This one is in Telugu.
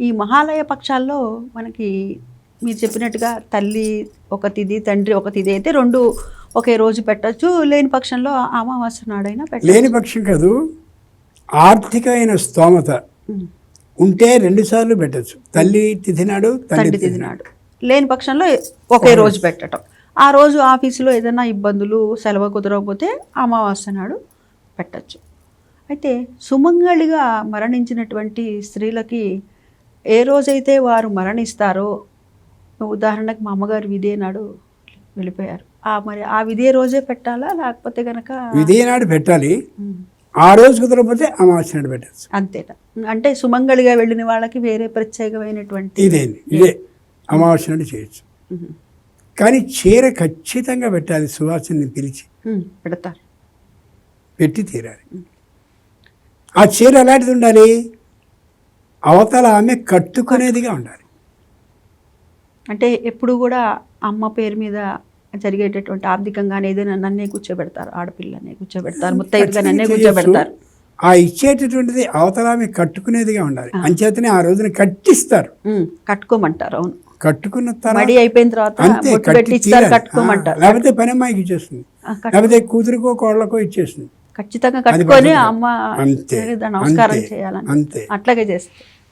ఈ మహాలయ పక్షాల్లో మనకి మీరు చెప్పినట్టుగా తల్లి ఒక తిథి తండ్రి ఒక తిథి అయితే రెండు ఒకే రోజు పెట్టచ్చు. లేని పక్షంలో అమావాస్య నాడైనా లేని పక్షం కాదు ఆర్థికమైన స్తోమత. ఉంటే రెండు సార్లు పెట్టచ్చు. తల్లి తిథి నాడు తండ్రి తండ్రి తిథి నాడు. లేని పక్షంలో ఒకే రోజు పెట్టడం ఆ రోజు ఆఫీసులో ఏదైనా ఇబ్బందులు సెలవు కుదరకపోతే అమావాస్య నాడు పెట్టచ్చు. అయితే సుమంగళిగా మరణించినటువంటి స్త్రీలకి ఏ రోజైతే వారు మరణిస్తారో ఉదాహరణకు మా అమ్మగారు విదే నాడు వెళ్ళిపోయారు. ఆ మరి ఆ విదే రోజే పెట్టాలా? లేకపోతే కనుక ఇదే నాడు పెట్టాలి. ఆ రోజు కుదరకపోతే అమావాస్య నాడు పెట్టచ్చు. అంతేనా? అంటే సుమంగళిగా వెళ్ళిన వాళ్ళకి వేరే ప్రత్యేకమైనటువంటి ఇదే ఇదే. అమావాస్య నాడు చేయొచ్చు. కానీ చీర ఖచ్చితంగా పెట్టాలి. సువాసనని పిలిచి. పెడతారు. పెట్టి తీరాలి. ఆ చీర ఎలాంటిది ఉండాలి? అవతల ఆమె కట్టుకునేదిగా ఉండాలి. అంటే ఎప్పుడు కూడా అమ్మ పేరు మీద జరిగేటటువంటి ఆర్థికంగానే ఏదైనా నన్నే కూర్చోబెడతారు ఆడపిల్లనే కూర్చోబెడతారు ముత్తైదుగా నన్నే కూర్చోబెడతారు. ఆ ఇచ్చేటటువంటిది అవతల ఆమె కట్టుకునేదిగా ఉండాలి. అంచేతనే ఆ రోజున కట్టిస్తారు. కట్టుకోమంటారు అవును. కట్టుకున్న తర్వాత మడి అయిపోయిన తర్వాత అంతే. కట్టుకోమంటారు. లేకపోతే పని అమ్మాయికి ఇచ్చేస్తుంది. లేకపోతే కూతురికో కోళ్ళకో ఇచ్చేస్తుంది. ఖచ్చితంగా కట్టుకొని. అమ్మ నమస్కారం. చేయాలని అంతే. అట్లాగే చేస్తారు.